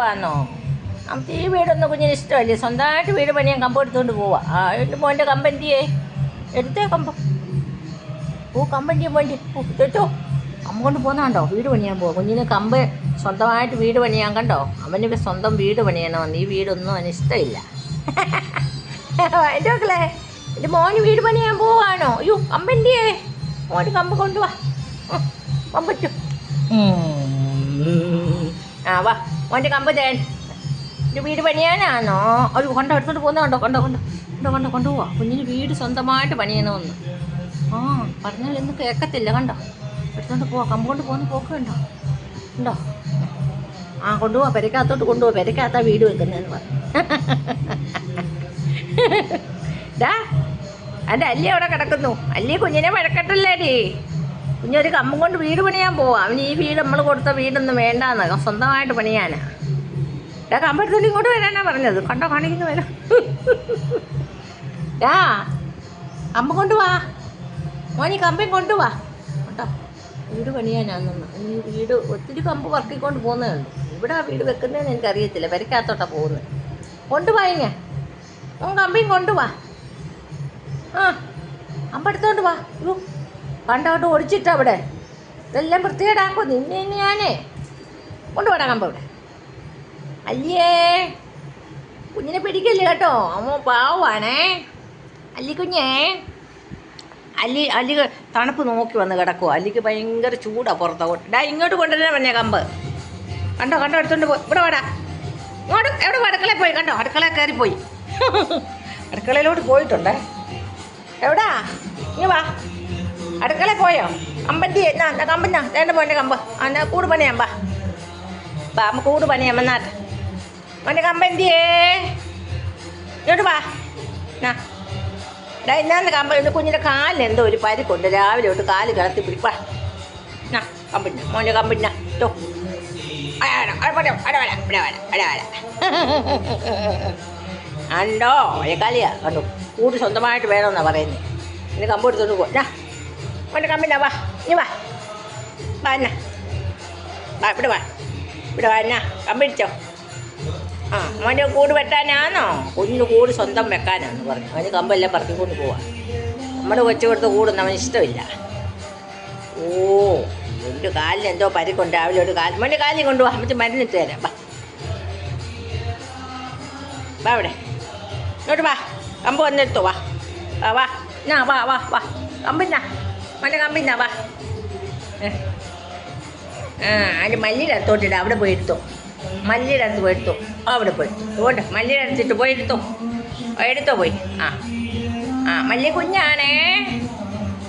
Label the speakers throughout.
Speaker 1: പോവാന്നോ? നമുക്ക് ഈ വീടൊന്നും കുഞ്ഞിന് ഇഷ്ടമല്ലേ? സ്വന്തമായിട്ട് വീട് പണിയാൻ കമ്പ് എടുത്തുകൊണ്ട് പോവാ. ആ എന്റെ മോന്റെ കമ്പന്റിയേ എടുത്തേ കമ്പം. ഓ കമ്പന്റിയെ മോന്റെ. എടുത്തോ. കമ്പ് കൊണ്ട് പോകുന്നുണ്ടോ വീട് പണിയാൻ പോവാ. കുഞ്ഞിന് കമ്പ് സ്വന്തമായിട്ട് വീട് പണിയാൻ കണ്ടോ? അവന് സ്വന്തം വീട് പണിയണമെന്ന്. ഈ വീടൊന്നും അവന് ഇഷ്ടമില്ല. എന്റെ മക്കളെ എന്റെ മോന് വീട് പണിയാൻ പോവാണോ? അയ്യോ കമ്പന്റിയേ മോന് കമ്പ് കൊണ്ടുവാ. കമ്പറ്റു ആ വാ. മോന്റെ കമ്പ തേൻ. ഒരു വീട് പണിയാനാണോ ഒരു കൊണ്ട എടുത്തോണ്ട് പോകുന്ന കണ്ടോ? കണ്ടോ കണ്ടോ. കണ്ടോ കണ്ടോ കൊണ്ടുപോവാ. കുഞ്ഞിന് വീട് സ്വന്തമായിട്ട് പണിയണമെന്ന്. ആ പറഞ്ഞാൽ ഇന്ന് കേൾക്കത്തില്ല കണ്ടോ? എടുത്തോണ്ട് പോവാ. കമ്പ് കൊണ്ട് പോകുന്ന പോക്ക് കണ്ടോ? ഉണ്ടോ? ആ കൊണ്ടുപോവാ. പെരക്കകത്തോട്ട് കൊണ്ടുപോവാ. പെരക്കകത്താ വീട് വെക്കുന്നതെന്ന് പറഞ്ഞു. ഡാ എന്റെ അല്ലി അവിടെ കിടക്കുന്നു. അല്ലി കുഞ്ഞിനെ വഴക്കട്ടല്ലേടി. കുഞ്ഞൊരു കമ്പം കൊണ്ട് വീട് പണിയാൻ പോവാം. അവന് ഈ വീട് നമ്മൾ കൊടുത്ത വീടൊന്നും വേണ്ടാന്ന്. സ്വന്തമായിട്ട് പണിയാനാ. ഡാ കമ്പെടുത്തോണ്ട് ഇങ്ങോട്ട് വരാനാ പറഞ്ഞത്. കണ്ടോ കാണിക്കുന്നു വരാം ഡാ കൊണ്ടു കൊണ്ടുവാ മോനി കമ്പയും കൊണ്ടുവാ കേട്ടോ വീട് പണിയാനാണെന്ന് ഈ വീട് ഒത്തിരി കമ്പ് പറക്കിക്കൊണ്ട് ഉള്ളൂ. ഇവിടെ ആ വീട് വെക്കുന്നതെന്ന് എനിക്കറിയത്തില്ല. പെരക്കകത്തോട്ടാ പോകുന്നത്. കൊണ്ടുവാ ഇങ്ങ. മോൻ കമ്പയും കൊണ്ടുവാ ആ അമ്പടുത്തോണ്ട് വാ. യ്യോ കണ്ടോട്ട് ഒടിച്ചിട്ടാ അവിടെ. ഇതെല്ലാം വൃത്തികേടാക്കും നിന്നെ ഞാനേ കൊണ്ടുപോടാ കമ്പ ഇവിടെ. അല്ലേ കുഞ്ഞിനെ പിടിക്കല്ലേ കേട്ടോ? അമ്മ പാവാണേ. അല്ലി കുഞ്ഞേ. അല്ലി അല്ലി തണുപ്പ് നോക്കി വന്ന് കിടക്കുവോ? അല്ലിക്ക് ഭയങ്കര ചൂടാ പുറത്തോട്ട് ഡാ ഇങ്ങോട്ട് കൊണ്ടുവരാൻ പറഞ്ഞ കമ്പ്. കണ്ടോ കണ്ടോ എടുത്തോണ്ട് പോയി ഇവിടെ വാടാ. ഇങ്ങോട്ട് എവിടെ? അടുക്കളയിൽ പോയി കണ്ടോ? അടുക്കളയിൽ കയറി പോയി. അടുക്കളയിലോട്ട് പോയിട്ടുണ്ടേ. എവിടാ? ഇനി വാ. അടുക്കളയിൽ പോയോ? അമ്പത്തി എന്നാ കമ്പന്നാ വേണ്ട പോന്റെ കമ്പ്. എന്നാ കൂട് പണിയാം ബാ അമ്മ കൂട് പണിയാം എന്നാട്ട് മോന്റെ കമ്പന്തിയേ ഇങ്ങോട്ട് വാ. എന്നാ ഡാ എന്നാന്ന് കമ്പ? ഇത് കുഞ്ഞിന്റെ കാലിന് എന്തോ ഒരു പരിക്കുണ്ട് രാവിലെ തൊട്ട് കാൽ കിടത്തി പിടിപ്പാ എന്നാ കമ്പിന്ന മോന്റെ കമ്പിന്ന ടോ അണ്ടോ കളിയാ കണ്ടു? കൂട് സ്വന്തമായിട്ട് വേണമെന്നാണ് പറയുന്നത് ഇനി കമ്പ് എടുത്തോണ്ട് പോ ഞാ വാ നീ വാ വാ എന്നാ വാ ഇവിടെ വാ ഇവിടെ വാ എന്നാ കമ്പിടിച്ചോ ആ മോന്റെ കൂട് വെട്ടാനാണോ കുഞ്ഞിന് കൂട് സ്വന്തം വെക്കാനാന്ന് പറഞ്ഞു അവന് കമ്പെല്ലാം പറത്തിക്കൊണ്ട് പോവാ നമ്മുടെ കൊച്ചു കൊടുത്ത കൂടൊന്നും അവന് ഇഷ്ടമില്ല ഓ എന്റെ കാലിന് എന്തോ പരിക്കുണ്ട് രാവിലെ ഒരു കാൽ മോന്റെ കാലിൽ കൊണ്ടുപോവാ അമ്മച്ച് മരുന്നിട്ട് തരാം വാ വാ ഇവിടെ ഇങ്ങോട്ട് വാ കമ്പ് വന്നെടുത്തോ വാ വാ വാ ഞാ വാ വാ വാ കമ്പിന്നാ മോന്റെ കമ്പിന്നാ വാ. ആ അതിന്റെ മല്ലിയുടെ അടുത്തോട്ടിട അവിടെ പോയി എടുത്തോ. മല്ലിയുടെ അടുത്ത് പോയി എടുത്തോ. അവിടെ പോയി. അതുകൊണ്ട് മല്ലിയുടെ അടുത്തിട്ട് പോയി എടുത്തോ. എടുത്തോ പോയി. ആ. ആ മല്ലി കുഞ്ഞാണേ.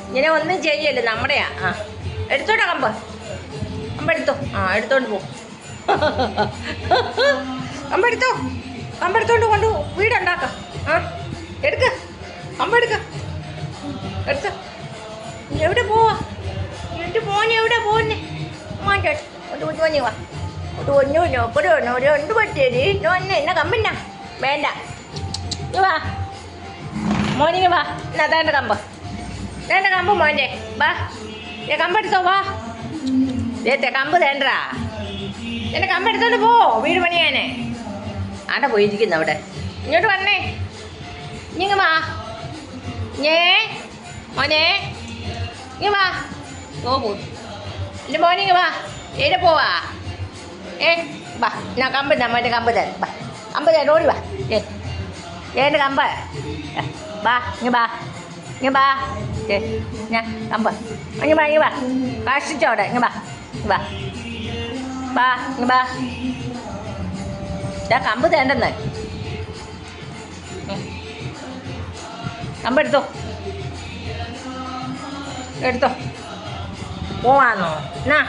Speaker 1: ഇങ്ങനെ ഒന്നും ചെയ്യല്ലേ നമ്മുടെയാ ആ എടുത്തോടാ കമ്പ്. കമ്പെടുത്തോ ആ എടുത്തോണ്ട് പോ. കമ്പെടുത്തോ കമ്പെടുത്തോണ്ട് കൊണ്ട് വീടുണ്ടാക്കാം ആ എടുക്ക. കമ്പെടുക്ക എടുത്ത. മാറ്റേ ഒരു കുഞ്ഞു വാ ഒരു ഒന്നു നോക്കൊരു ഒരു രണ്ട് പറ്റിയടി ഒന്നെ എന്നെ കമ്പിന്ന വേണ്ട ഇങ്ങ് വാ മോനിങ്ങ വാ എന്നാ തേണ്ട കമ്പ് തേണ്ട കമ്പ് മോന്റെ വാ ഏ കമ്പെടുത്തോ വാ ഏത്തെ കമ്പ് തേണ്ടടാ എന്റെ കമ്പെടുത്തോണ്ട് പോ വീട് പണിയാനേ ആടെ പോയിരിക്കുന്നു അവിടെ ഇങ്ങോട്ട് വന്നേ ഇങ്ങ് വാ ഞേ മോനെ ഇങ്ങ് വാ ഓ പോ എന്റെ മോനിങ്ങ് വാ എവിടെ പോവാ ഏ വാ ഞാൻ കമ്പ് ഞാൻ മറ്റേ കമ്പ് തരാം വാ കമ്പ് തരാം ഓടി വാ ഏ ഏന്റെ കമ്പ് വാ ഇങ്ങ് വാ ഇങ്ങ് വാ ഏ ഞാൻ കമ്പ് ഇങ്ങ് വാ ഇങ്ങ് വാ കാഷിച്ചോടെ ഇങ്ങ് വാ വാ വാ ഇങ്ങ് വാ ഞാൻ കമ്പ് തേണ്ടെന്ന് കമ്പെടുത്തോ എടുത്തോ എടുത്തോ പോവാന്നോ എന്നാ